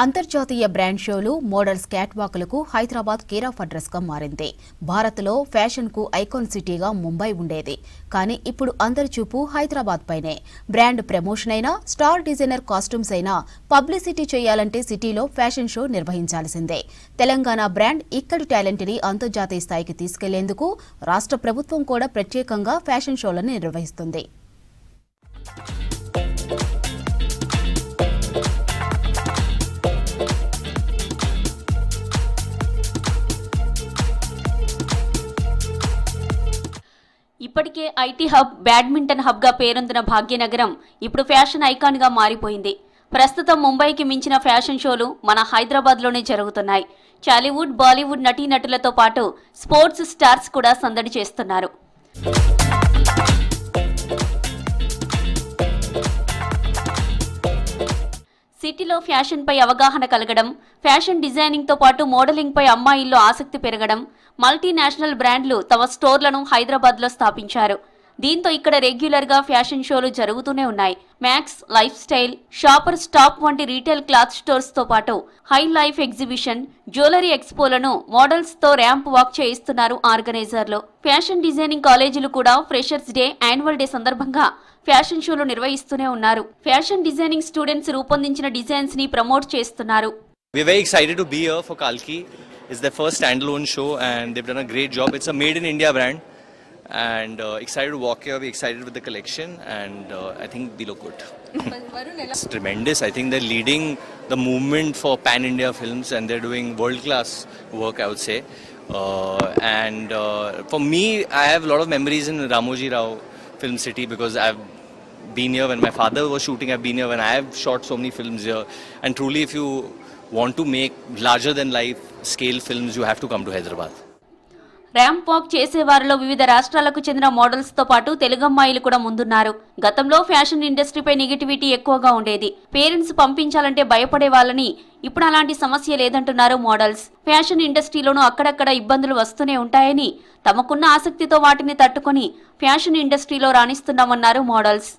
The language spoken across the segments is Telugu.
అంతర్జాతీయ బ్రాండ్ షోలు మోడల్స్ క్యాట్వాక్లకు హైదరాబాద్ కేర్ ఆఫ్ మారింది. భారత్లో ఫ్యాషన్కు ఐకాన్ సిటీగా ముంబై ఉండేది. కానీ ఇప్పుడు అందరి చూపు హైదరాబాద్ పైనే. బ్రాండ్ ప్రమోషన్ అయినా స్టార్ డిజైనర్ కాస్ట్యూమ్స్ అయినా పబ్లిసిటీ చేయాలంటే సిటీలో ఫ్యాషన్ షో నిర్వహించాల్సిందే. తెలంగాణ బ్రాండ్ ఇక్కడి టాలెంట్ని అంతర్జాతీయ స్థాయికి తీసుకెళ్ళేందుకు రాష్ట్ర ప్రభుత్వం కూడా ప్రత్యేకంగా ఫ్యాషన్ షోలను నిర్వహిస్తుంది. ఇప్పటికే ఐటీ హబ్ బ్యాడ్మింటన్ హబ్గా పేరొందిన భాగ్యనగరం ఇప్పుడు ఫ్యాషన్ ఐకాన్గా మారిపోయింది. ప్రస్తుతం ముంబైకి మించిన ఫ్యాషన్ షోలు మన హైదరాబాద్లోనే జరుగుతున్నాయి. చాలీవుడ్ బాలీవుడ్ నటీనటులతో పాటు స్పోర్ట్స్ స్టార్స్ కూడా సందడి చేస్తున్నారు. సిటీలో ఫ్యాషన్పై అవగాహన కలగడం ఫ్యాషన్ డిజైనింగ్తో పాటు మోడలింగ్పై అమ్మాయిల్లో ఆసక్తి పెరగడం మల్టీనేషనల్ బ్రాండ్లు తమ స్టోర్లను హైదరాబాద్లో స్థాపించారు. దీంతో ఇక్కడ రెగ్యులర్గా ఫ్యాషన్ షోలు జరుగుతూనే ఉన్నాయి. Max Lifestyle shopper Stop వంటి రీటైల్ క్లాత్ స్టోర్స్తో పాటు హై లైఫ్ ఎగ్జిబిషన్ జ్యువెలరీ ఎక్స్పోలను మోడల్స్తో ర్యాంప్ వాక్ చేయిస్తున్నారు ఆర్గనైజర్లు ఫ్యాషన్ డిజైనింగ్ కాలేజీలు కూడా ఫ్రెషర్స్ డే యాన్యువల్ డే సందర్భంగా ఫ్యాషన్ షోలు నిర్వహిస్తూనే ఉన్నారు. ఫ్యాషన్ డిజైనింగ్ స్టూడెంట్స్ రూపొందించిన డిజైన్స్ని ప్రమోట్ చేస్తున్నారు. We're very excited to be here for Kalki. It's their first standalone show and they've done a great job. It's a made in India brand. And uh, excited to walk here. We're excited with the collection and uh, I think we look good. it's tremendous. I think they're leading the movement for pan India films and they're doing world class work, I would say. Uh, and uh, for me, I have a lot of memories in Ramoji Rao Film City because I've been here when my father was shooting. I've been here when I have shot so many films here. And truly, if you want to make larger than life scale films, you have to come to Hyderabad. Ramp walk చేసేవారిలో వివిధ రాష్ట్రాలకు చెందిన మోడల్స్తో పాటు తెలుగమ్మాయిలు కూడా ముందున్నారు. గతంలో ఫ్యాషన్ ఇండస్ట్రీపై నెగిటివిటీ ఎక్కువగా ఉండేది. పేరెంట్స్ పంపించాలంటే భయపడే వాళ్ళని ఇప్పుడు అలాంటి సమస్య లేదంటున్నారు మోడల్స్. ఫ్యాషన్ ఇండస్ట్రీలోనూ అక్కడక్కడ ఇబ్బందులు వస్తూనే ఉంటాయని తమకున్న ఆసక్తితో వాటిని తట్టుకొని ఫ్యాషన్ ఇండస్ట్రీలో రాణిస్తున్నామన్నారు మోడల్స్.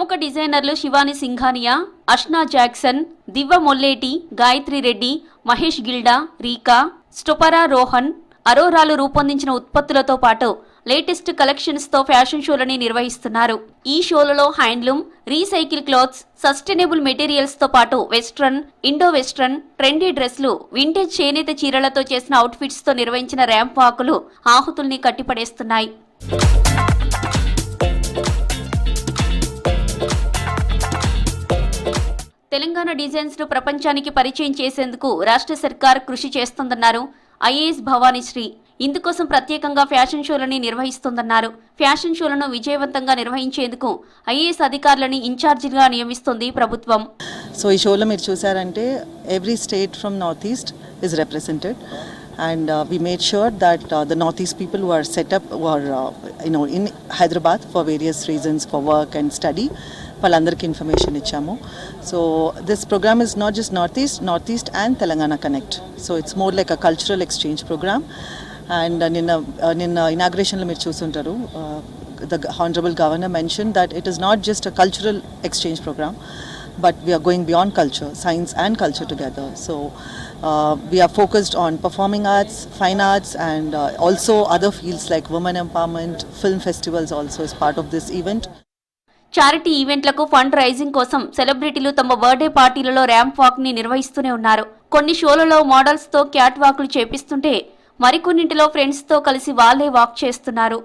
ప్రముఖ డిజైనర్లు శివాని సింఘానియా అష్నా జాక్సన్ దివ్వ మొల్లేటి గాయత్రి రెడ్డి మహేష్ గిల్డా రీకా స్టొపరా రోహన్ అరోరాలు రూపొందించిన ఉత్పత్తులతో పాటు లేటెస్ట్ కలెక్షన్స్తో ఫ్యాషన్ షోలని నిర్వహిస్తున్నారు. ఈ షోలలో హ్యాండ్లూమ్ రీసైకిల్ క్లాత్స్ సస్టైనబుల్ మెటీరియల్స్తో పాటు వెస్ట్రన్ ఇండో వెస్ట్రన్ ట్రెండీ డ్రెస్లు వింటేజ్ చేనేత చీరలతో చేసిన అవుట్ఫిట్స్తో నిర్వహించిన ర్యాంప్ వాకులు ఆహుతుల్ని కట్టిపడేస్తున్నాయి. తెలంగాణ డిజైన్స్ను ప్రపంచానికి పరిచయం చేసేందుకు రాష్ట్ర సర్కార్ కృషి చేస్తోందన్నారు. ఐఏఎస్ భవానీశ్రీ ఇందుకోసం ప్రత్యేకంగా ఫ్యాషన్ షోలని నిర్వహిస్తోందన్నారు. ఫ్యాషన్ షోలను విజయవంతంగా నిర్వహించేందుకు ఐఏఎస్ అధికారులని ఇన్ఛార్జిగా నియమిస్తుంది ప్రభుత్వం. సో ఈ షోలో మీరు చూసారంటే every state from north east is represented. And we made sure that the north east people were set up were you know in Hyderabad for various reasons for work and study వాళ్ళందరికీ ఇన్ఫర్మేషన్ ఇచ్చాము so this programme is not just north east north east and Telangana connect so it's more like a cultural exchange programme and నిన్న uh, నిన్న ఇనాగ్రేషన్లో మీరు చూస్తుంటారు the honourable governor mention that it is not just a cultural exchange programme but we are going beyond culture, science and culture together. So uh, we are focused on performing arts, fine arts, and uh, also other fields like women empowerment, film festivals also is part of this event. Charity ఈవెంట్లకు fund raising కోసం సెలబ్రిటీలు తమ బర్త్డే పార్టీలలో ర్యాంప్ వాక్ని నిర్వహిస్తూనే ఉన్నారు. కొన్ని షోలలో మోడల్స్తో క్యాట్ వాక్లు చేపిస్తుంటే మరికొన్నింటిలో ఫ్రెండ్స్తో కలిసి వాళ్ళే వాక్ చేస్తున్నారు.